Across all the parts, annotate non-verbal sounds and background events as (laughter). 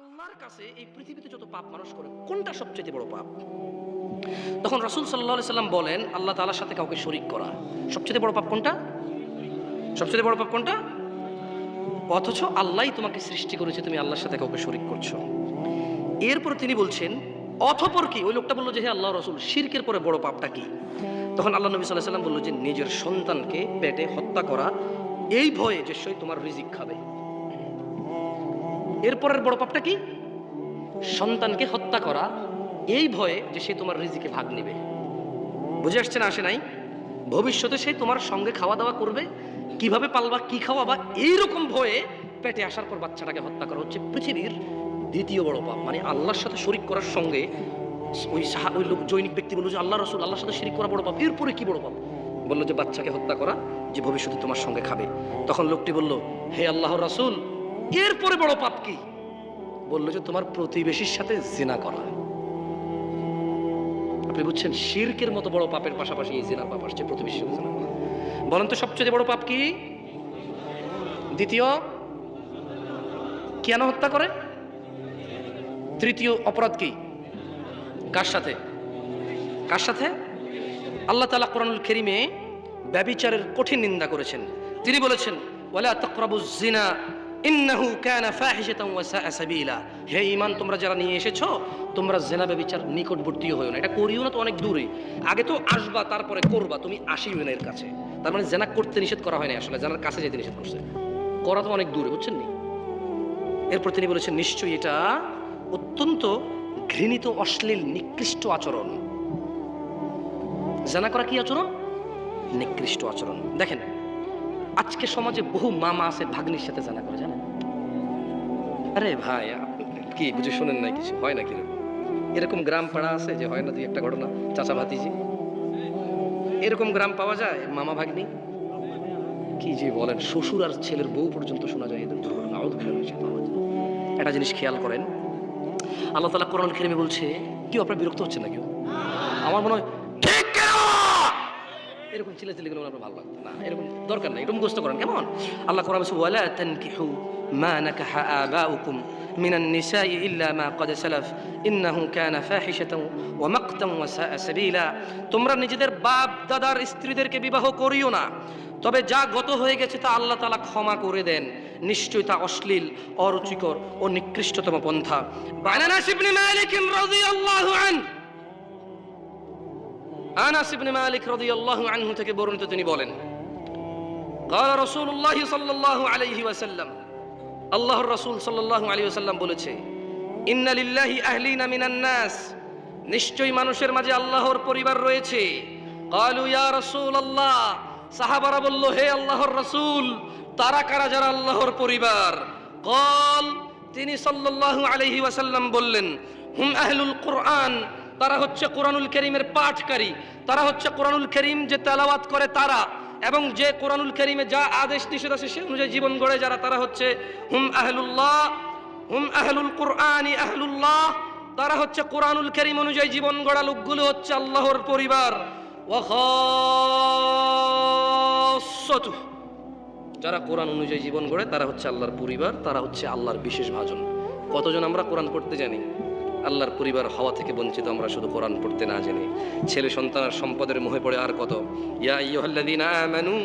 আল্লাহর কাছে এই পৃথিবীতে যত পাপ মানুষ করে, কোনটা সবচেয়ে বড় পাপ? তখন রাসূল আলাইহি সাল্লাম বলেন, আল্লাহ তাআলার সাথে কাউকে শরীক করা। সবচেয়ে বড় পাপ কোনটা? সবচেয়ে বড় পাপ কোনটা? অথচ আল্লাহই তোমাকে সৃষ্টি করেছে, তুমি আল্লাহর সাথে কাউকে শরীক করছ। এরপর তিনি বলছেন, অথপর কি? ওই লোকটা বলল যে, হে আল্লাহ রসুল, শিরকের পরে বড় পাপটা কি? তখন আল্লাহ নবী সাল্লাহ সাল্লাম বলল যে, নিজের সন্তানকে পেটে হত্যা করা, এই ভয়ে যে তোমার রিজিক খাবে। এরপরের বড় পাপটা কি? সন্তানকে হত্যা করা। এই ভয়ে যে সে তোমার রিজিকে ভাগ নেবে। বুঝে আসছে না আসে নাই? ভবিষ্যতে সে তোমার সঙ্গে খাওয়া দাওয়া করবে। কীভাবে পালবা, কি খাওয়াবা, এইরকম ভয়ে পেটে আসার পর বাচ্চাটাকে হত্যা করা হচ্ছে পৃথিবীর দ্বিতীয় বড় পাপ। মানে আল্লাহর সাথে শরিক করার সঙ্গে ওই সাহা, ওই লোক জৈনিক ব্যক্তি বলল যে আল্লাহ রসুল, আল্লাহর সাথে শরিক করা বড় পাপ। এরপরে কি বড় পাপ? বলল যে বাচ্চাকে হত্যা করা যে ভবিষ্যতে তোমার সঙ্গে খাবে। তখন লোকটি বলল, হে আল্লাহ রাসূল এরপরে বড় পাপ কি? বলল যে তোমার প্রতিবেশীর সাথে জিনা করা। আপনি বুঝছেন, শির্কের মতো বড় পাপের পাশাপাশি এই জিনার পাপ আসছে, প্রতিবেশীর সাথে জিনা। বলেন তো সবচেয়ে বড় পাপ কি? দ্বিতীয়, কেন হত্যা করে? তৃতীয়, অপরাধ কি? কার সাথে? কার সাথে? আল্লাহ তালা কোরআনুল কেরিমে ব্যবিচারের কঠিন নিন্দা করেছেন। তিনি বলেছেন, ওয়ালা তাকরাবু জিনা ইন্নাহু কানা ফাহিশাতান ওয়া সাআ সাবিলা। হে ঈমান, তোমরা যারা নিয়ে এসেছ, তোমরা জিনা ব্যবিচার নিকটবর্তী হয়ো না। এটা করিও না তো অনেক দূরে। আগে তো আসবা, তারপরে করবা। তুমি আসিও না এর কাছে। তার মানে জেনা করতে নিষেধ করা হয়নি আসলে। জানার কাছে যেতে নিষেধ করছে। করা তো অনেক দূরে, বুঝছেন নি? এরপর তিনি বলেছেন, নিশ্চয়ই এটা অত্যন্ত ঘৃণিত, অশ্লীল, নিকৃষ্ট আচরণ। জানা করা কি আচরণ? নিকৃষ্ট আচরণ। দেখেন আজকে সমাজে বহু মামা আছে, ভাগ্নির সাথে জানা করে, জানেন? আরে ভাই কি বুঝে শোনেন না কিছু? হয় না? কীরকম এরকম গ্রাম পাড়া আছে যে হয় না দুই একটা ঘটনা? চাচা ভাতিজি? এরকম গ্রাম পাওয়া যায়, মামা ভাগ্নি? কি যে বলেন, শ্বশুর আর ছেলের বউ পর্যন্ত শোনা যায় এদের দুর্ঘটনা। একটা জিনিস খেয়াল করেন। আল্লাহ তালা কোরআন খেরিমে বলছে, কেউ আপনার বিরক্ত হচ্ছে না কেউ? আমার মনে হয় এরকম ছেলে ছেলে গুলো আপনার ভালো লাগতো না এরকম দরকার নাই এরকম মুখস্থ করেন কেমন আল্লাহ কোরআন বলছে ওয়ালা তানকিহু মা নাকাহা আবাউকুম من النساء إلا ما قد سلف إنه كان فاحشة ومقتا وساء سبيلا তোমরা নিজেদের বাপ দাদার স্ত্রীদেরকে বিবাহ করিও না তবে যা গত হয়ে গেছে তা আল্লাহ তালা ক্ষমা করে দেন নিশ্চয়ই তা অশ্লীল অরুচিকর ও নিকৃষ্টতম পন্থা আনাস ইবনে মালিক রাদিয়াল্লাহু আনহু আনাস ইবনে মালিক রাদিয়াল্লাহু আনহু থেকে বর্ণিত তিনি বলেন قال رسول الله صلى الله عليه وسلم আল্লাহর রাসূল সাল্লাল্লাহু আলাইহি ওয়াসাল্লাম বলেছে ইন্না লিল্লাহি আহলিনা মিনান নাস নিশ্চয়ই মানুষের মাঝে আল্লাহর পরিবার রয়েছে قالوا يا رسول الله সাহাবারা বলল হে আল্লাহর রাসূল তারা কারা যারা আল্লাহর পরিবার قال তিনি সাল্লাল্লাহু আলাইহি ওয়াসাল্লাম বললেন হুম আহলুল কুরআন তারা হচ্ছে কোরআনুল করিমের পাঠকারী। তারা হচ্ছে কোরআনুল করিম যে তেলাওয়াত করে তারা এবং যে কোরআনুল করিমে যা আদেশ নিষেধ আছে সে অনুযায়ী জীবন গড়ে যারা, তারা হচ্ছে হুম আহলুল্লাহ, হুম আহলুল কুরআনি আহলুল্লাহ। তারা হচ্ছে কোরআনুল করিম অনুযায়ী জীবন গড়া লোকগুলো হচ্ছে আল্লাহর পরিবার। যারা কোরআন অনুযায়ী জীবন গড়ে, তারা হচ্ছে আল্লাহর পরিবার, তারা হচ্ছে আল্লাহর বিশেষ ভাজন। কতজন আমরা কোরআন পড়তে জানি? আল্লাহর পরিবার হওয়া থেকে বঞ্চিত আমরা শুধু কোরআন পড়তে না জেনে। ছেলে সন্তান আর সম্পদের মোহে পড়ে আর কত? ইয়া আইয়ুহাল্লাযীনা আমানু,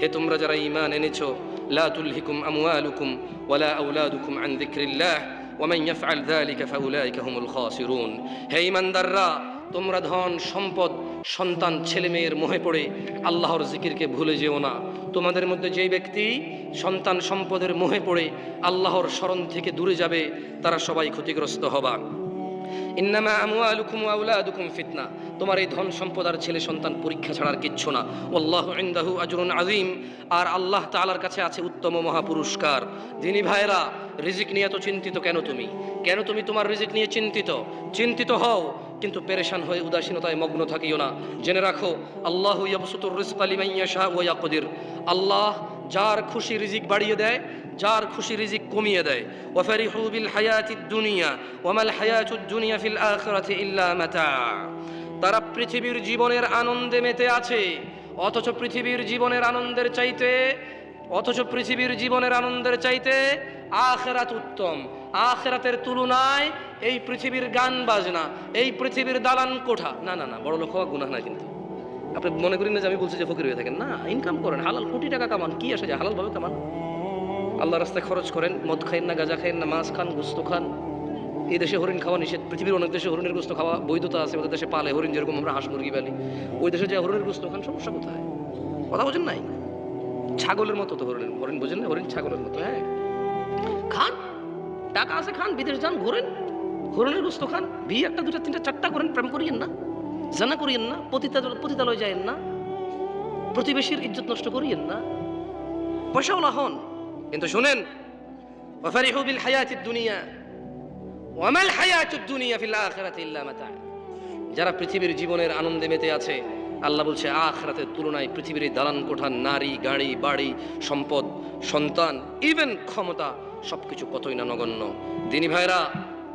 হে তোমরা যারা ঈমান এনেছো, লা তুলহিকুম আমওয়ালুকুম ওয়ালা আওলাদুকুম আন যিকরিল্লাহ ওয়ামান ইয়াফআল যালিকা ফাউলাইকা হুমুল খাসিরুন। হে ঈমানদাররা, তোমরা ধন, সম্পদ, সন্তান, ছেলে মেয়ের মোহে পড়ে আল্লাহর জিকিরকে ভুলে যেও না। তোমাদের মধ্যে যেই ব্যক্তি সন্তান, সম্পদের মোহে পড়ে আল্লাহর স্মরণ থেকে দূরে যাবে, তারা সবাই ক্ষতিগ্রস্ত হবা। ইন্নামা আমওয়ালুকুম ওয়া আওলাদুকুম ফিতনা। তোমার এই ধন সম্পদ আর ছেলে সন্তান পরীক্ষা ছাড়ার কিচ্ছু না। আল্লাহু ইনদাহু আজরুন আযীম। আর আল্লাহ তালার কাছে আছে উত্তম মহাপুরস্কার। দিনী ভাইরা রিজিক নিয়ে তো চিন্তিত কেন তুমি? কেন তুমি তোমার রিজিক নিয়ে চিন্তিত? চিন্তিত হও। কিন্তু পেরেশান হয়ে উদাসীনতায় মগ্ন থাকিও না। জেনে রাখো, আল্লাহ ইয়াবসুতুর আল্লাহ যার খুশি রিজিক বাড়িয়ে দেয়, যার খুশি রিজিক কমিয়ে দেয়। ওয়াফারিহু বিল হায়াতিদ দুনিয়া ওয়ামাল হায়াতুদ দুনিয়া ফিল আখিরাতি ইল্লা মাতা। তারা পৃথিবীর জীবনের আনন্দে মেতে আছে, অথচ পৃথিবীর জীবনের আনন্দের চাইতে, অথচ পৃথিবীর জীবনের আনন্দের চাইতে আখেরাত উত্তম। আখেরাতের তুলনায় এই পৃথিবীর গান বাজনা, এই পৃথিবীর দালান কোঠা। না না না বড় লোক হওয়া গুনাহ না কিন্তু। আপনি মনে করেন না যে আমি বলছি যে ফকির হয়ে থাকেন? না ইনকাম করেন, হালাল কোটি টাকা কামান, কি আসে যে হালাল ভাবে কামান। আল্লাহ রাস্তায় খরচ করেন, মদ খাইন না, গাঁজা খাইন না, মাছ খান, গোস্ত খান। এই দেশে হরিণ খাওয়া নিষেধ, পৃথিবীর অনেক দেশে হরিণের গোস্ত খাওয়া বৈধতা আছে ওদের দেশে পালে হরিণ, যেরকম আমরা হাঁস, মুরগি পালি ওই দেশে যে হরিণের গোস্ত খান, সমস্যা কোথায়? কথা বোঝেন নাই? ছাগলের মতো তো হরিণ হরিণ বোঝেন না? হরিণ ছাগলের মতো হ্যাঁ। খান, টাকা আছে, খান, বিদেশ যান, ঘোরেন। হরিণের গোস্ত খান, বিয়ে একটা দুটা তিনটা, চারটা করেন, প্রেম করিয়েন না, জানা করিয়েন না পতিতা পতিতালয় যায়েন না, প্রতিবেশীর ইজ্জত নষ্ট করিয়েন না। পয়সাওয়ালা হন, কিন্তু শুনেন বিল হায়াতিদ দুনিয়া ওয়ামাল হায়াতুদ দুনিয়া ফিল আখিরাতি ইল্লা মাতা। যারা পৃথিবীর জীবনের আনন্দে মেতে আছে, আল্লাহ বলছে, আখরাতের তুলনায় পৃথিবীর দালান কোঠা, নারী, গাড়ি, বাড়ি, সম্পদ, সন্তান ইভেন ক্ষমতা সবকিছু কতই না নগণ্য। দিনী ভাইরা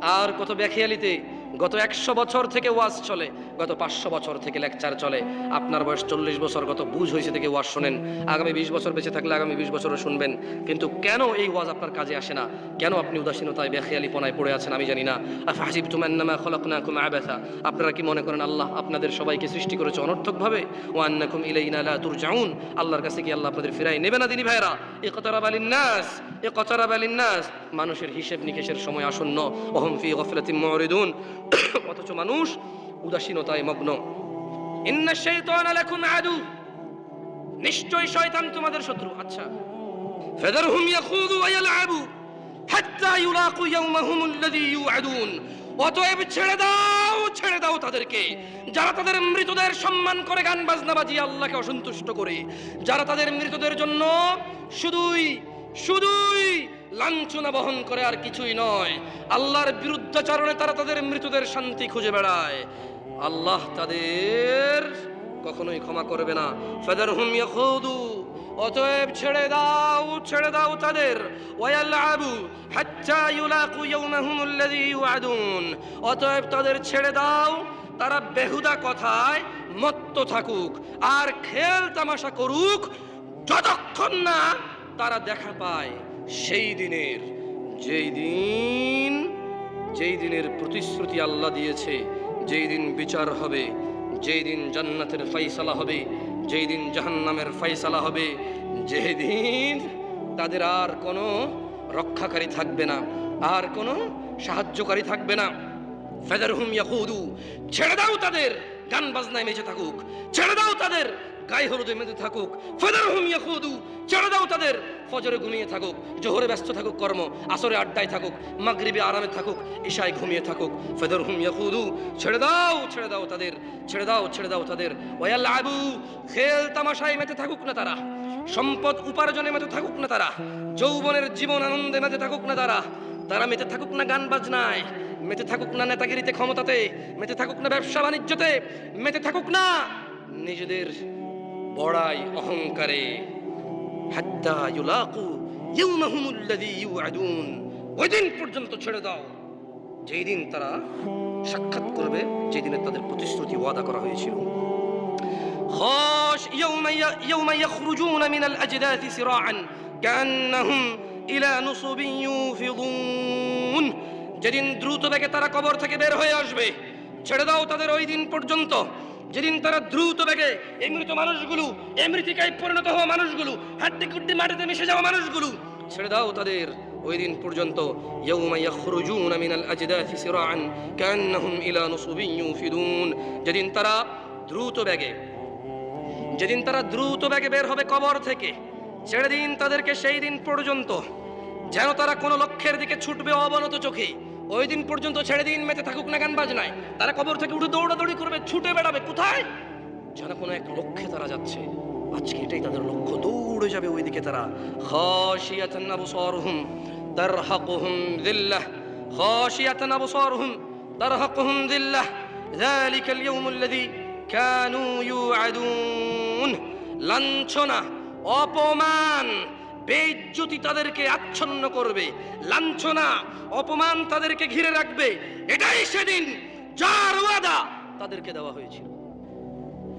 আর কত ব্যাখিয়ালিতে গত একশো বছর থেকে ওয়াজ চলে। গত পাঁচশো বছর থেকে লেকচার চলে। আপনার বয়স চল্লিশ বছর, গত বুঝ হয়েছে থেকে ওয়াজ শোনেন। আগামী বিশ বছর বেঁচে থাকলে আগামী বিশ বছরও শুনবেন। কিন্তু কেন এই ওয়াজ আপনার কাজে আসে না? কেন আপনি উদাসীনতায়, বেখেয়ালিপনায় পড়ে আছেন আমি জানি না। হাসিব তুমান্নামা খলকনাকুম আবাসা। আপনারা কি মনে করেন আল্লাহ আপনাদের সবাইকে সৃষ্টি করেছে অনর্থকভাবে? ও আন্নাকুম ইলাইনা লা তুরজাউন। আল্লাহর কাছে কি আল্লাহ আপনাদের ফিরাই নেবে না দিনী ভাইরা? এ কতারাব নাস এ কতারাব নাস মানুষের হিসেব নিকেশের সময় আসন্ন। ওহম ফি গফলাতিম মুরিদুন। (coughs) অথচ মানুষ উদাসীনতায় মগ্ন। আদু। নিশ্চয় শয়তান তোমাদের শত্রু। আচ্ছা। ইয়াখুদু ওয়া ইয়ালআবু হাত্তা ইউলাকু ইয়াওমাহুম আল্লাযী ইউআদুন। অতএব ছেড়ে দাও ছেড়ে দাও তাদেরকে। যারা তাদের মৃতদের সম্মান করে গান বাজনা বাজিয়ে আল্লাহকে অসন্তুষ্ট করে, যারা তাদের মৃতদের জন্য শুধুই শুধুই লাঞ্ছনা বহন করে আর কিছুই নয়, আল্লাহর বিরুদ্ধাচরণে তারা তাদের মৃতদের শান্তি খুঁজে বেড়ায়। আল্লাহ তাদের কখনোই ক্ষমা করবে না। ফাদার হুম ইয়াখুদু, অতএব ছেড়ে দাও ছেড়ে দাও তাদের। ওয়ায়ালআবু, হাত্তা ইউলাকু ইয়াওমাহুম আল্লাযী ইউআদুন। অতএব তাদের ছেড়ে দাও, তারা বেহুদা কথায় মত্ত থাকুক। আর খেল তামাশা করুক, যতক্ষণ না তারা দেখা পায় সেই দিনের। যেই দিন, যেই দিনের প্রতিশ্রুতি আল্লাহ দিয়েছে যেই দিন বিচার হবে, যেই দিন জান্নাতের ফাইসালা হবে, যেই দিন জাহান্নামের ফাইসালা হবে, যেই দিন তাদের আর কোনো রক্ষাকারী থাকবে না, আর কোনো সাহায্যকারী থাকবে না। ফেদার হুম ইয়াহুদু ছেড়ে দাও তাদের, গান বাজনায় মেজে থাকুক, ছেড়ে দাও তাদের গায়ে হলুদে মেজে থাকুক, ফেদারহুম ইয়াহুদু ছেড়ে দাও তাদের, ফজরে ঘুমিয়ে থাকুক, জোহরে ব্যস্ত থাকুক কর্ম, আসরে আড্ডায় থাকুক, মাগরিবে আরামে থাকুক, ঈশায় ঘুমিয়ে থাকুক, ফেদারহুম ইয়াহুদু ছেড়ে দাও ছেড়ে দাও তাদের, ছেড়ে দাও ছেড়ে দাও তাদের, ওয়াল আবু, খেল তামাশায় মেতে থাকুক না তারা, সম্পদ উপার্জনে মেতে থাকুক না তারা, যৌবনের জীবন আনন্দে মেতে থাকুক না তারা তারা মেতে থাকুক না গান বাজনায়, মেতে থাকুক না নেতাগিরিতে ক্ষমতাতে, মেতে থাকুক না ব্যবসা বাণিজ্যতে, মেতে থাকুক না নিজেদের বড়াই অহংকারে হাত্তা ইউলাকু ইয়াউমাহুমুল্লাযী ইউআদুন ওই দিন পর্যন্ত ছেড়ে দাও যেই দিন তারা সাক্ষাৎ করবে যেই দিনে তাদের প্রতিশ্রুতি ওয়াদা করা হয়েছিল خاش يوم ي- يوم يخرجون من الأجداث سراعا كأنهم إلى نصب يوفضون যেদিন দ্রুত বেগে তারা কবর থেকে বের হয়ে আসবে ছেড়ে দাও তাদের ওই দিন পর্যন্ত যেদিন তারা দ্রুত বেগে এমৃত মানুষগুলো এমৃতিকায় পরিণত হওয়া মানুষগুলো, হাড্ডি কুড্ডি মাটিতে মিশে যাওয়া মানুষগুলো, ছেড়ে দাও তাদের ওই দিন পর্যন্ত। যেদিন তারা দ্রুত ব্যাগে যেদিন তারা দ্রুত ব্যাগে বের হবে কবর থেকে, ছেড়ে দিন তাদেরকে সেই দিন পর্যন্ত। যেন তারা কোনো লক্ষ্যের দিকে ছুটবে অবনত চোখে। ওই দিন পর্যন্ত ছেড়ে দিন, মেতে থাকুক না গান বাজনায়। তারা কবর থেকে উঠে দৌড়াদৌড়ি করবে, ছুটে বেড়াবে, কোথায়? যেন কোনো এক লক্ষ্যে তারা যাচ্ছে। আজকে এটাই তাদের লক্ষ্য, দৌড়ে যাবে ওইদিকে তারা। খাশিয়াতান আবসারহুম তারহাকুহুম যিল্লাহ খাশিয়াতান আবসারহুম তারহাকুহুম যিল্লাহ যালিকা আল-ইয়াউম আল্লাযী কানু ইউআদুন। লাঞ্ছনা, অপমান বেইজ্জতি তাদেরকে আচ্ছন্ন করবে লাঞ্ছনা অপমান তাদেরকে ঘিরে রাখবে এটাই সেদিন যার ওয়াদা তাদেরকে দেওয়া হয়েছিল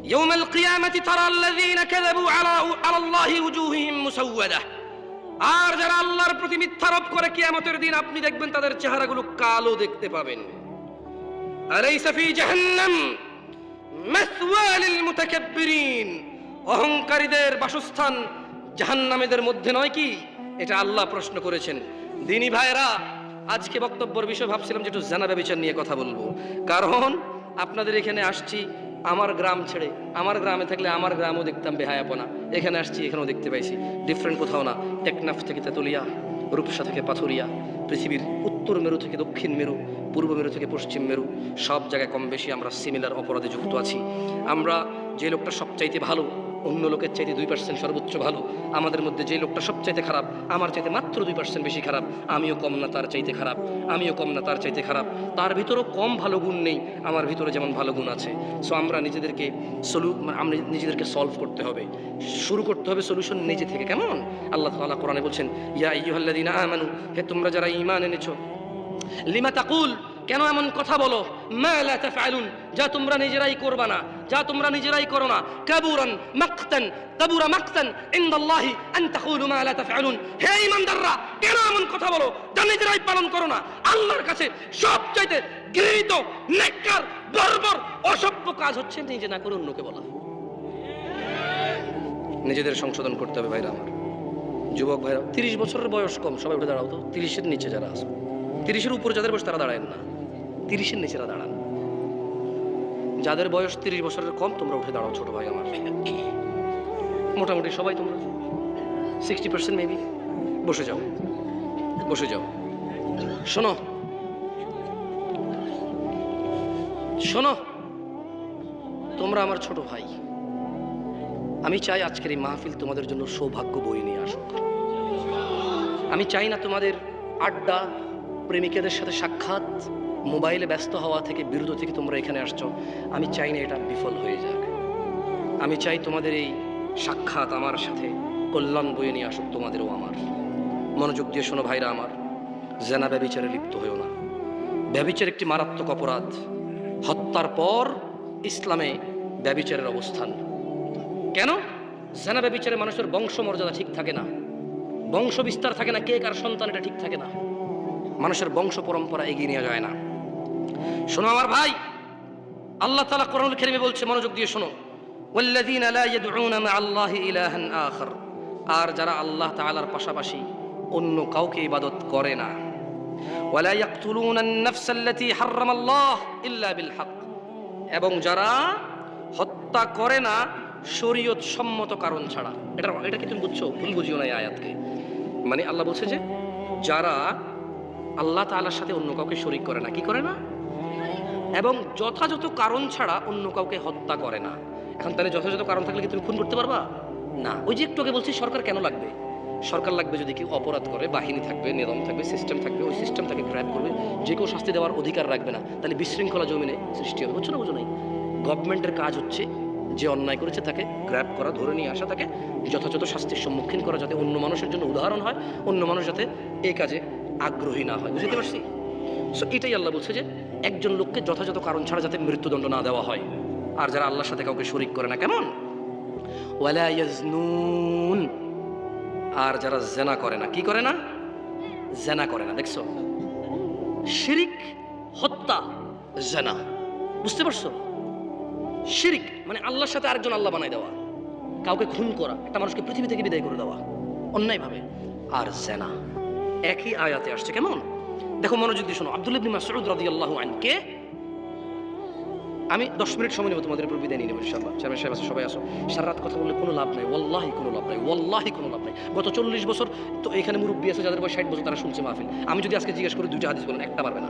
يوم القيامة ترى الذين كذبوا على على الله وجوههم مسودة আর যারা আল্লাহর প্রতি মিথ্যারোপ করে কিয়ামতের দিন আপনি দেখবেন তাদের চেহারাগুলো কালো দেখতে পাবেন আলাইসা ফি জাহান্নাম মাসওয়া লিল মুতাকাব্বিরিন অহংকারীদের বাসস্থান জাহান্নামীদের মধ্যে নয় কি? এটা আল্লাহ প্রশ্ন করেছেন। দিনী ভাইরা আজকে বক্তব্যের বিষয় ভাবছিলাম যে একটু জানাবে বিচার নিয়ে কথা বলব। কারণ আপনাদের এখানে আসছি আমার গ্রাম ছেড়ে। আমার গ্রামে থাকলে আমার গ্রামও দেখতাম বেহায়াপনা। এখানে আসছি, এখানেও দেখতে পাইছি। ডিফারেন্ট কোথাও না। টেকনাফ থেকে তেতুলিয়া, রূপসা থেকে পাথুরিয়া, পৃথিবীর উত্তর মেরু থেকে দক্ষিণ মেরু, পূর্ব মেরু থেকে পশ্চিম মেরু, সব জায়গায় কম বেশি আমরা সিমিলার অপরাধে যুক্ত আছি। আমরা যে লোকটা সবচাইতে ভালো অন্য লোকের চাইতে দুই পার্সেন্ট সর্বোচ্চ ভালো। আমাদের মধ্যে যে লোকটা সবচাইতে খারাপ, আমার চাইতে মাত্র দুই পার্সেন্ট বেশি খারাপ, আমিও কম না তার চাইতে খারাপ, আমিও কম না তার চাইতে খারাপ। তার ভিতরেও কম ভালো গুণ নেই, আমার ভিতরে যেমন ভালো গুণ আছে। সো আমরা নিজেদেরকে সলু মানে আমরা নিজেদেরকে সলভ করতে হবে। শুরু করতে হবে সলিউশন নিজে থেকে, কেমন? আল্লাহ তাআলা কোরআনে বলছেন, ইয়া আইয়ুহাল্লাযীনা আমানু হে তোমরা যারা ঈমান এনেছো, লিমা তাকুল কেন এমন কথা বলো? তাফআলুন, যা তোমরা নিজেরাই করবা না, যা তোমরা নিজেরাই করো না। কাবুরান মাকতান, কাবুরা মাকতান, ইনদাল্লাহি আন তাকুলু মা লা তাফআলুন। হে ঈমানদাররা, কেন এমন কথা বলো? যা নিজেরাই পালন করো না। আল্লাহর কাছে সবচাইতে ঘৃণিত, নেককার, বর্বর, অসভ্য কাজ হচ্ছে নিজে না করে অন্যকে বলা। নিজেদের সংশোধন করতে হবে ভাইরা আমার। যুবক ভাইরা, তিরিশ বছরের বয়স কম, সবাই উঠে দাঁড়াও তো। তিরিশের নিচে যারা আছে, তিরিশের উপরে যাদের বয়স তারা দাঁড়ায় না। তিরিশের নিচেরা দাঁড়ান। যাদের বয়স তিরিশ বছরের কম, তোমরা উঠে দাঁড়াও ছোট ভাই আমার। মোটামুটি সবাই তোমরা। সিক্সটি পার্সেন্ট মেবি বসে যাও। বসে যাও। শোনো। শোনো। তোমরা আমার ছোট ভাই। আমি চাই আজকের এই মাহফিল তোমাদের জন্য সৌভাগ্য বই নিয়ে আসুক। আমি চাই না তোমাদের আড্ডা প্রেমিকাদের সাথে সাক্ষাৎ মোবাইলে ব্যস্ত হওয়া থেকে বিরত থেকে তোমরা এখানে আসছো। আমি চাই না এটা বিফল হয়ে যাক। আমি চাই তোমাদের এই সাক্ষাৎ আমার সাথে কল্যাণ বয়ে নিয়ে আসুক তোমাদেরও আমার। মনোযোগ দিয়ে শোনো ভাইরা আমার, জেনা ব্যবিচারে লিপ্ত হয়েও না। ব্যবিচার একটি মারাত্মক অপরাধ। হত্যার পর ইসলামে ব্যবিচারের অবস্থান। কেন? জেনা ব্যবিচারে মানুষের বংশ মর্যাদা ঠিক থাকে না। বংশ বিস্তার থাকে না, কে কার সন্তান এটা ঠিক থাকে না। মানুষের বংশ পরম্পরা এগিয়ে নেওয়া যায় না। শোনো আমার ভাই আল্লাহ তালা কোরআনুল খেরিমে বলছে মনোযোগ দিয়ে শোনো والذين لا يدعون مع الله إلها آخر আর যারা আল্লাহ তাআলার পাশাপাশি অন্য কাউকে ইবাদত করে না ولا يقتلون النفس التي حرم الله إلا بالحق এবং যারা হত্যা করে না শরীয়ত সম্মত কারণ ছাড়া এটা এটা কি তুমি বুঝছো ভুল বুঝিও না এই আয়াতকে মানে আল্লাহ বলছে যে যারা আল্লাহ তাআলার সাথে অন্য কাউকে শরিক করে না কি করে না এবং যথাযথ কারণ ছাড়া অন্য কাউকে হত্যা করে না। এখন তাহলে যথাযথ কারণ থাকলে কি তুমি খুন করতে পারবা? না। ওই যে একটু আগে বলছি সরকার কেন লাগবে? সরকার লাগবে যদি কেউ অপরাধ করে বাহিনী থাকবে নিয়ম থাকবে সিস্টেম থাকবে ওই সিস্টেম তাকে গ্র্যাব করবে যে কেউ শাস্তি দেওয়ার অধিকার রাখবে না তাহলে বিশৃঙ্খলা জমিনে সৃষ্টি হবে। বুঝছ না বুঝো নাই? গভর্নমেন্টের কাজ হচ্ছে যে অন্যায় করেছে তাকে গ্র্যাব করা ধরে নিয়ে আসা তাকে যথাযথ শাস্তির সম্মুখীন করা যাতে অন্য মানুষের জন্য উদাহরণ হয় অন্য মানুষ যাতে এই কাজে আগ্রহী না হয়। বুঝতে পারছি? সো এটাই আল্লাহ বলছে যে একজন লোককে যথাযথ কারণ ছাড়া যাতে মৃত্যুদণ্ড না দেওয়া হয়। আর যারা আল্লাহর সাথে কাউকে শরিক করে না, কেমন? আর যারা জেনা করে না, কি করে না? জেনা করে না, দেখছ? শিরিক, হত্যা, জেনা। বুঝতে পারছ? শিরিক মানে আল্লাহর সাথে আরেকজন আল্লাহ বানাই দেওয়া। কাউকে খুন করা, একটা মানুষকে পৃথিবী থেকে বিদায় করে দেওয়া। অন্যায়ভাবে। আর জেনা। একই আয়াতে আসছে, কেমন? দেখো, মনোযোগ দিয়ে শোনো। আব্দুল ইবনে মাসউদ রাদিয়াল্লাহু আনকে আমি দশ মিনিট সময় নেব তোমাদের উপর বিদায় নিয়ে নেব, ইনশাআল্লাহ। চেয়ারম্যান সাহেব আছে, সবাই আসো। সারা রাত কথা বললে কোনো লাভ নাই, ওয়াল্লাহি কোনো লাভ নাই, ওয়াল্লাহি কোনো লাভ নাই। গত চল্লিশ বছর তো এখানে মুরব্বী আছে, যাদের বয়স ষাট বছর, তারা শুনছে মাহফিল। আমি যদি আজকে জিজ্ঞেস করি, দুইটা হাদিস বলেন, একটা পারবে না।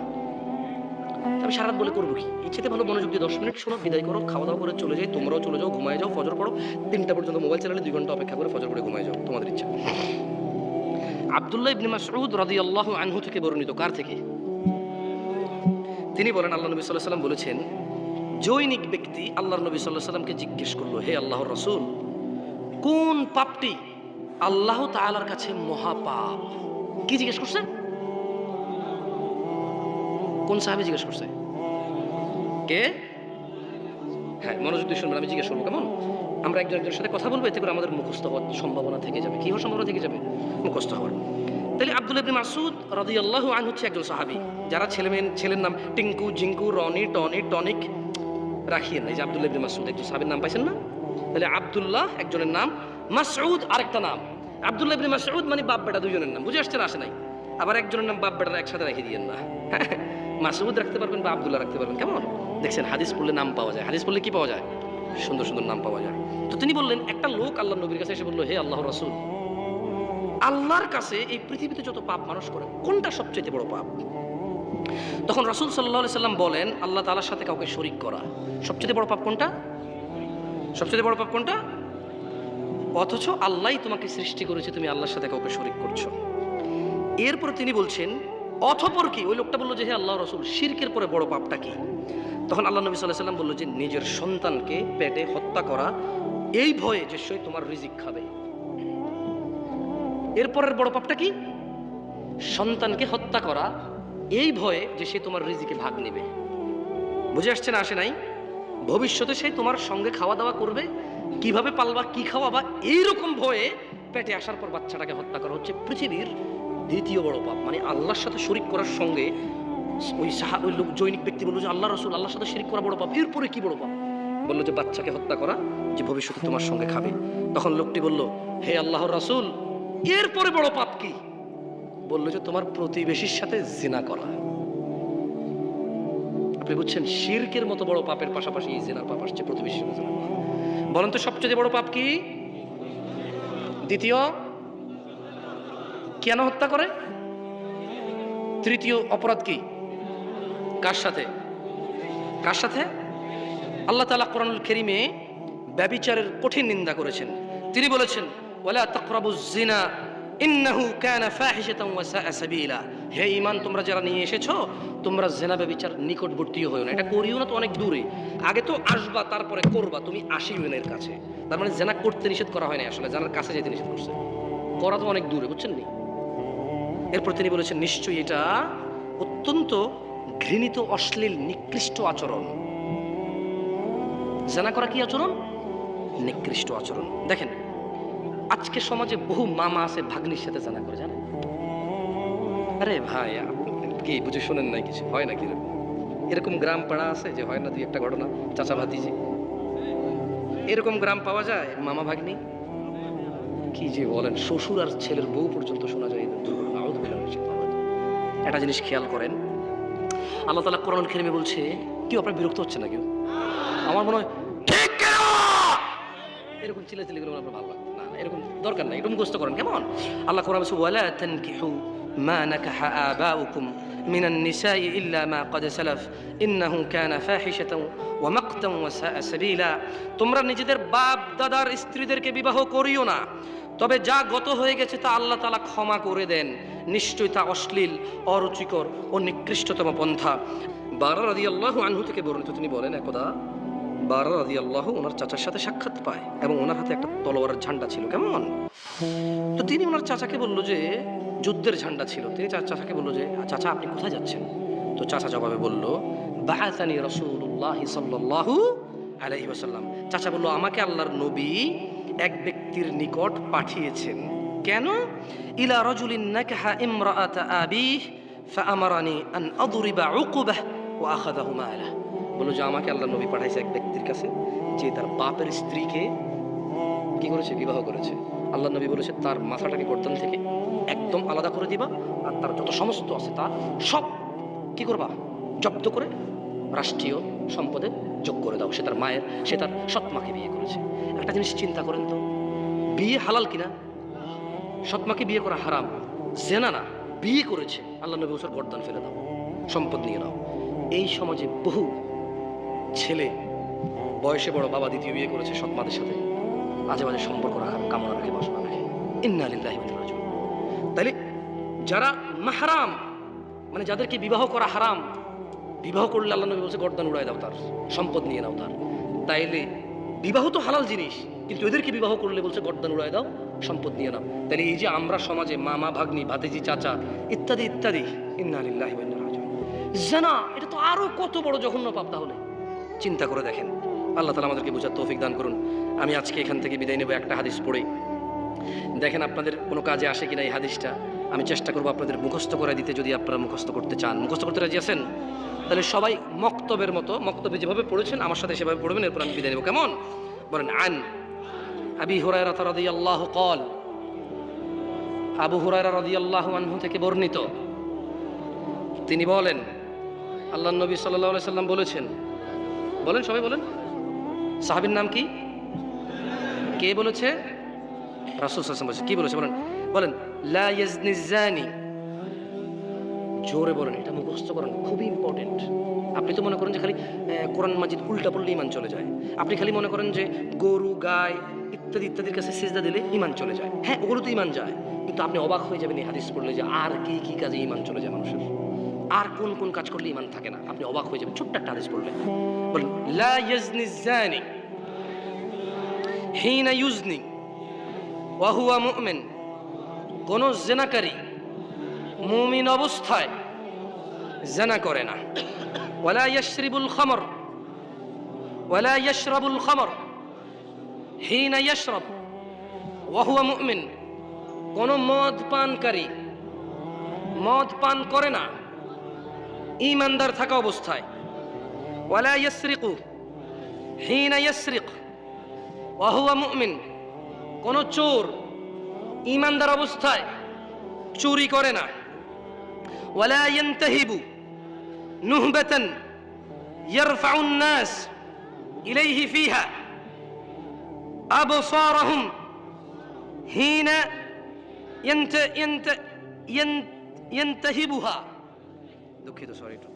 আমি সারা রাত বলে করব কি? ইচ্ছেতে ভালো মনোযোগ দিয়ে দশ মিনিট শোনো, বিদায় করো খাওয়া দাওয়া করে চলে যাই, তোমরাও চলে যাও, ঘুমায় যাও, ফজর পড়ো, তিনটা পর্যন্ত মোবাইল চালালে দুই ঘণ্টা অপেক্ষা করে ফজর পড়ে ঘুমায় যাও, তোমাদের ইচ্ছা। আব্দুল্লাহ ইবনে মাসউদ রাদিয়াল্লাহু আনহু থেকে বর্ণিত। কার থেকে? তিনি বলেন, আল্লাহ নবী সাল্লাহ সাল্লাম বলেছেন, জৈনিক ব্যক্তি আল্লাহর নবী সাল্লাহ সাল্লামকে জিজ্ঞেস করল, হে আল্লাহর রসুল, কোন পাপটি আল্লাহ তাআলার কাছে মহাপাপ? কি জিজ্ঞেস করছে? কোন সাহাবি জিজ্ঞেস করছে? কে? হ্যাঁ মনোযোগ দিয়ে শুনবেন, আমি জিজ্ঞেস করব, কেমন? আমরা একজন একজনের সাথে কথা বলব, এতে করে আমাদের মুখস্থ হওয়ার সম্ভাবনা থেকে যাবে। কি হওয়ার সম্ভাবনা থেকে যাবে? মুখস্থ হওয়ার। তাহলে আব্দুল ইবনে মাসুদ রাদিয়াল্লাহু আন হচ্ছে একজন সাহাবী। যারা ছেলে ছেলের নাম টিঙ্কু, জিঙ্কু, রনি, টনি, টনিক রাখিয়েন। এই যে আব্দুল ইবনে মাসুদ একজন সাহাবীর নাম পাইছেন না? তাহলে আবদুল্লাহ একজনের নাম, মাসউদ আরেকটা নাম। আব্দুল্লাহ ইবনে মাসউদ মানে বাপ বেটা দুজনের নাম। বুঝে আসছে না আসে নাই? আবার একজনের নাম বাপ বেটা একসাথে রেখে দিয়েন না। (laughs) মাসউদ রাখতে পারবেন বা আবদুল্লাহ রাখতে পারবেন, কেমন? দেখছেন, হাদিস পড়লে নাম পাওয়া যায়। হাদিস পড়লে কি পাওয়া যায়? সুন্দর সুন্দর নাম পাওয়া যায়। তো তিনি বললেন, একটা লোক আল্লাহ নবীর কাছে এসে বলল, হে আল্লাহ রাসূল, আল্লাহর কাছে এই পৃথিবীতে যত পাপ মানুষ করে কোনটা সবচেয়ে বড় পাপ? তখন রাসূল সাল্লাহ সাল্লাম বলেন, আল্লাহ তাআলার সাথে কাউকে শরিক করা। সবচেয়ে বড় পাপ কোনটা? সবচেয়ে বড় পাপ কোনটা? অথচ আল্লাহই তোমাকে সৃষ্টি করেছে, তুমি আল্লাহর সাথে কাউকে শরিক করছ। এরপর তিনি বলছেন, অথপর কি? ওই লোকটা বলল যে, হে আল্লাহ রসুল, শিরকের পরে বড় পাপটা কি? তখন আল্লাহ নবী সাল্লাহ সাল্লাম বলল যে, নিজের সন্তানকে পেটে হত্যা করা এই ভয়ে যে সে তোমার রিজিক খাবে। এরপরের বড় পাপটা কি? সন্তানকে হত্যা করা, এই ভয়ে যে সে তোমার রিজিকে ভাগ নেবে। বুঝে আসছে না আসে নাই? ভবিষ্যতে সে তোমার সঙ্গে খাওয়া দাওয়া করবে, কীভাবে পালবা, কি খাওয়াবা, এইরকম ভয়ে পেটে আসার পর বাচ্চাটাকে হত্যা করা হচ্ছে পৃথিবীর দ্বিতীয় বড় পাপ। মানে আল্লাহর সাথে শরিক করার সঙ্গে ওই সাহা, ওই লোক জৈনিক ব্যক্তি বলল যে, আল্লাহ রসুল, আল্লাহর সাথে শরিক করা বড় পাপ। এরপরে কি বড় পাপ? বলল যে, বাচ্চাকে হত্যা করা যে ভবিষ্যতে তোমার সঙ্গে খাবে। তখন লোকটি বলল, হে আল্লাহর রাসূল, এরপরে বড় পাপ কি? বলল যে, তোমার প্রতিবেশীর সাথে জিনা করা। আপনি বুঝছেন, শিরকের মতো বড় পাপের পাশাপাশি এই জিনার পাপ আসছে প্রতিবেশীর সাথে। বলেন তো, সবচেয়ে বড় পাপ কি? দ্বিতীয়, কেন হত্যা করে? তৃতীয়, অপরাধ কি? কার সাথে? কার সাথে? আল্লাহ তাআলা কোরআনুল কেরিমে ব্যবিচারের কঠিন নিন্দা করেছেন। তিনি বলেছেন, ওয়ালা তাকরাবুজ জিনা ইন্নাহু কানা ফাহিশাতান ওয়া সাআ সাবিলা। হে ঈমান, তোমরা যারা নিয়ে এসেছ, তোমরা জেনা ব্যবিচার নিকটবর্তীও হয়ো না। এটা করিও না তো অনেক দূরে। আগে তো আসবা, তারপরে করবা। তুমি আসিও না এর কাছে। তার মানে জেনা করতে নিষেধ করা হয় না আসলে জানার কাছে যেতে নিষেধ করছে। করা তো অনেক দূরে, বুঝছেন নি? এরপর তিনি বলেছেন, নিশ্চয়ই এটা অত্যন্ত ঘৃণিত, অশ্লীল, নিকৃষ্ট আচরণ। জানা করা কি আচরণ? নিকৃষ্ট আচরণ। দেখেন, আজকে সমাজে বহু মামা আছে ভাগ্নির সাথে জানা করে, জানেন? আরে ভাই কি বুঝে শোনেন নাই কিছু? হয় না কীরকম এরকম গ্রাম পাড়া আছে যে হয় না দুই একটা ঘটনা? চাচা ভাতিজি। এরকম গ্রাম পাওয়া যায়, মামা ভাগ্নি? কি যে বলেন, শ্বশুর আর ছেলের বউ পর্যন্ত শোনা যায় দুর্ঘটনা। একটা জিনিস খেয়াল করেন, আল্লাহ তালা কোরআন খেরিমে বলছে, কেউ আপনার বিরক্ত হচ্ছে না কেউ? আমার মনে হয় এরকম চিলে চিলে গেলে আপনার ভালো লাগতো না না, এরকম দরকার নাই এরকম গোস্ত করেন কেমন আল্লাহ কোরআন বলছে ওয়ালা তানকিহু মা নাকাহা আবাউকুম من النساء إلا ما قد سلف إنه كان فاحشة ومقتا وساء سبيلا তোমরা নিজেদের বাপ দাদার স্ত্রীদেরকে বিবাহ করিও না তবে যা গত হয়ে গেছে তা আল্লাহ তালা ক্ষমা করে দেন নিশ্চয়ই তা অশ্লীল অরুচিকর ও নিকৃষ্টতম পন্থা বারা রাদি আল্লাহ আনহু থেকে বর্ণিত তিনি বলেন একদা বারা রাদি আল্লাহ ওনার চাচার সাথে সাক্ষাৎ পায় এবং ওনার হাতে একটা তলোয়ারের ঝান্ডা ছিল, কেমন? তো তিনি ওনার চাচাকে বলল যে, যুদ্ধের ঝান্ডা ছিল। তিনি চাচাকে বলল যে, চাচা, আপনি কোথায় যাচ্ছেন? তো চাচা জবাবে বলল বাহাতানি রসুল্লাহ সাল্লাল্লাহু আলাইহি ওয়াসাল্লাম। চাচা বলল, আমাকে আল্লাহর নবী এক ব্যক্তির নিকট পাঠিয়েছেন। কেন? ইলা রজুলিন নাকাহা ইমরাআত আবিহ ফাআমারানি আন আদরিবা উকুবাহ ওয়া আখাযাহু মালাহ বলল যে আমাকে আল্লাহর নবী পাঠাইছে এক ব্যক্তির কাছে, যে তার বাপের স্ত্রীকে কি করেছে? বিবাহ করেছে। আল্লাহ নবী বলেছে, তার মাথাটাকে গর্দন থেকে একদম আলাদা করে দিবা আর তার যত সমস্ত আছে তার সব কি করবা? জব্দ করে রাষ্ট্রীয় সম্পদে যোগ করে দাও। সে তার মায়ের, সে তার সৎ মাকে বিয়ে করেছে। একটা জিনিস চিন্তা করেন তো, বিয়ে হালাল কিনা? সৎ মাকে বিয়ে করা হারাম। জেনা না, বিয়ে করেছে। আল্লাহ নবী বছর গর্দান ফেলে দাও, সম্পদ নিয়ে নাও। এই সমাজে বহু ছেলে, বয়সে বড় বাবা দ্বিতীয় বিয়ে করেছে সৎ মাদের সাথে। মাঝে মাঝে সম্পর্ক রাখার কামনা রাখে, বাসনা রাখে। ইন্না লিল্লাহি ওয়া ইন্না ইলাইহি রাজিউন। তাইলে যারা মাহারাম মানে যাদেরকে বিবাহ করা হারাম, বিবাহ করলে আল্লাহ নবী বলছে, গর্দান উড়ায় দাও তার, সম্পদ নিয়ে নাও তার। তাইলে বিবাহ তো হালাল জিনিস, কিন্তু এদেরকে বিবাহ করলে বলছে, গর্দান উড়ায় দাও, সম্পদ নিয়ে নাও। তাহলে এই যে আমরা সমাজে মামা ভাগ্নি, ভাতিজি, চাচা, ইত্যাদি ইত্যাদি, ইন্না লিল্লাহি ওয়া ইন্না ইলাইহি রাজিউন। জানা, এটা তো আরও কত বড় জঘন্য পাপ তাহলে? চিন্তা করে দেখেন। আল্লাহ তালা আমাদেরকে বোঝার তৌফিক দান করুন। আমি আজকে এখান থেকে বিদায় নেব, একটা হাদিস পড়ে। দেখেন আপনাদের কোনো কাজে আসে কিনা এই হাদিসটা। আমি চেষ্টা করব আপনাদের মুখস্থ করে দিতে, যদি আপনারা মুখস্থ করতে চান। মুখস্থ করতে রাজি আছেন? তাহলে সবাই মক্তবের মতো, মক্তবে যেভাবে পড়েছেন, আমার সাথে সেভাবে পড়বেন, এরপর আমি বিদায় নেব। কেমন? বলেন, আন আবি হুরায়রা আল্লাহ কল আবু হুরায়রা আল্লাহ আনহু থেকে বর্ণিত। তিনি বলেন আল্লাহ নবী আলাইহি সাল্লাম বলেছেন বলেন, সবাই বলেন। সাহাবীর নাম কি? কে বলেছে? রাসূল আলাইহি বলেছে। কি বলেছে? বলেন। বলেন, লা ইয়াজনি জানি জোরে বলেন, এটা মুখস্থ করেন, খুবই ইম্পর্টেন্ট আপনি তো মনে করেন যে খালি কোরআন মাজিদ উল্টা পড়লে ইমান চলে যায়। আপনি খালি মনে করেন যে গরু গায় ইত্যাদি ইত্যাদির কাছে সেজদা দিলে ইমান চলে যায়। হ্যাঁ ওগুলো তো ইমান যায়। কিন্তু আপনি অবাক হয়ে যাবেন এই হাদিস পড়লে যে আর কি কি কাজে ইমান চলে যায় মানুষের। আর কোন কোন কাজ করলে ইমান থাকে না? আপনি অবাক হয়ে যাবেন, ছোট্ট একটা হাদিস পড়লে বলেন, লা ইয়াজনি জানি হিনা ইউজনি ওয়াহুয়া মুমিন, কোন জেনাকারী মুমিন অবস্থায় জেনা করে না। ওয়ালা ইয়াশরিবুল খামর ওয়ালা ইয়াশরাবুল খামর, হিনা ইয়াশরাব ওয়াহুয়া মুমিন, কোন মদ পানকারী মদ পান করে না। ইমানদার থাকা অবস্থায় ওয়ালা ইয়াসরিকু হিনা ইয়াসরিক ওয়াহুয়া মুমিন কোন চোর ইমানদার অবস্থায় চুরি করে না ওয়ালা ইয়ানতাহিবু নুহবাতান يرفع الناس إليه فيها أبصارهم حين ينت ينت ين- ينتهبها দুঃখিত সরি একটু